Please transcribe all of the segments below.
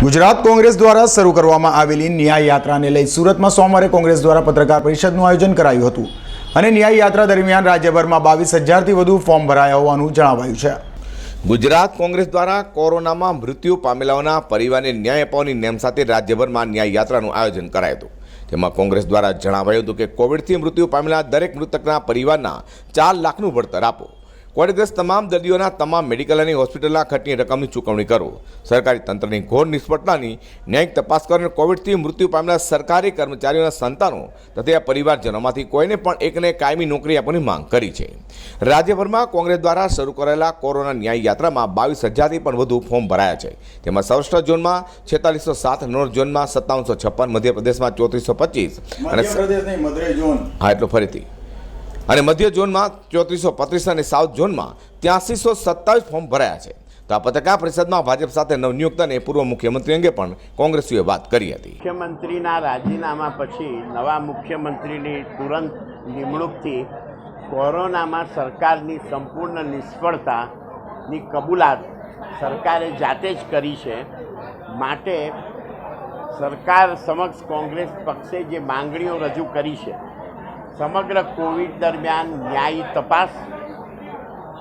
ગુજરાત કોંગ્રેસ દ્વારા શરૂ કરવામાં આવેલી ન્યાય યાત્રાને લઈ સુરતમાં સોમવારે કોંગ્રેસ દ્વારા પત્રકાર પરિષદનું આયોજન કરાયું હતું. અને ન્યાય યાત્રા દરમિયાન રાજ્યભરમાં બાવીસ હજારથી વધુ ફોર્મ ભરાયા હોવાનું જણાવાયું છે. ગુજરાત કોંગ્રેસ દ્વારા કોરોનામાં મૃત્યુ પામેલાઓના પરિવારને ન્યાય અપાવવાની નેમ સાથે રાજ્યભરમાં ન્યાય યાત્રાનું આયોજન કરાયું હતું. તેમાં કોંગ્રેસ દ્વારા જણાવાયું હતું કે કોવિડથી મૃત્યુ પામેલા દરેક મૃતકના પરિવારના ચાર લાખનું વળતર આપો. કોવિડગ્રસ્ત તમામ દર્દીઓના તમામ મેડિકલ અને હોસ્પિટલના ખર્ચની રકમની ચૂકવણી કરો. સરકારી તંત્રની ઘોર નિષ્ફળતાની ન્યાયિક તપાસ કરો અને કોવિડથી મૃત્યુ પામેલા સરકારી કર્મચારીઓના સંતાનો તથા પરિવારજનોમાંથી કોઈને પણ એકને કાયમી નોકરી આપવાની માંગ કરી છે. રાજ્યભરમાં કોંગ્રેસ દ્વારા શરૂ કરેલા કોરોના ન્યાય યાત્રામાં બાવીસ હજારથી પણ વધુ ફોર્મ ભરાયા છે. તેમાં સૌરાષ્ટ્ર ઝોનમાં છેતાલીસો સાત નોર્થ ઝોનમાં સત્તાવનસો છપ્પન મધ્યપ્રદેશમાં ચોત્રીસો પચીસ અને હા એટલું ફરીથી. અને મધ્ય ઝોનમાં ચોત્રીસો પત્રીસ અને સાઉથ ઝોનમાં ત્યાસીસો સત્તાવીસ ફોર્મ ભરાયા છે. તો આ પત્રકાર પરિષદમાં ભાજપ સાથે નવનિયુક્ત અને પૂર્વ મુખ્યમંત્રી અંગે પણ કોંગ્રેસીઓએ વાત કરી હતી. મુખ્યમંત્રીના રાજીનામા પછી નવા મુખ્યમંત્રીની તુરંત નિમણૂકથી કોરોનામાં સરકારની સંપૂર્ણ નિષ્ફળતાની કબૂલાત સરકારે જાતે જ કરી છે. માટે સરકાર સમક્ષ કોંગ્રેસ પક્ષે જે માંગણીઓ રજૂ કરી છે સમગ્ર કોવિડ દરમિયાન ન્યાયી તપાસ,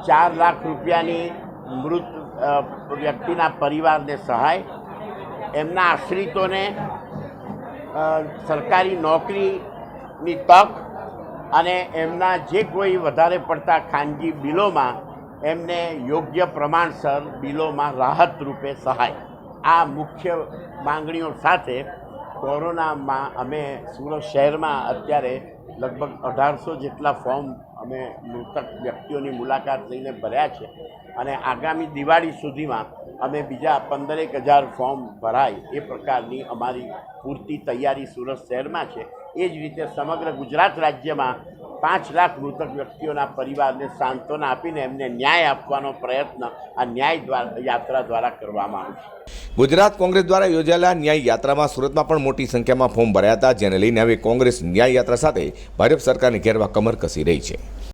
ચાર લાખ રૂપિયાની મૃત વ્યક્તિના પરિવારને સહાય, એમના આશ્રિતોને સરકારી નોકરીની તક અને એમના જે કોઈ વધારે પડતા ખાનગી બિલોમાં એમને યોગ્ય પ્રમાણસર બિલોમાં રાહત રૂપે સહાય. આ મુખ્ય માંગણીઓ સાથે કોરોનામાં અમે સુરત શહેરમાં અત્યારે લગભગ અઢારસો જેટલા ફોર્મ અમે મૃતક વ્યક્તિઓની મુલાકાત લઈને ભર્યા છે. અને આગામી દિવાળી સુધીમાં અમે બીજા પંદરેક હજાર ફોર્મ ભરાય એ પ્રકારની અમારી પૂરતી તૈયારી સુરત શહેરમાં છે. એ જ રીતે સમગ્ર ગુજરાત રાજ્યમાં પાંચ લાખ મૃતક વ્યક્તિઓના પરિવારને સાંત્વના આપીને એમને ન્યાય આપવાનો પ્રયત્ન આ ન્યાય દ્વારા યાત્રા દ્વારા કરવામાં આવશે ગુજરાત કોંગ્રેસ દ્વારા યોજાયેલા ન્યાય યાત્રામાં સુરતમાં પણ મોટી સંખ્યામાં ફોર્મ ભરાયા હતા, જેને લઈને હવે કોંગ્રેસ ન્યાય યાત્રા સાથે ભાજપ સરકારની ઘેરવા કમર કસી રહી છે.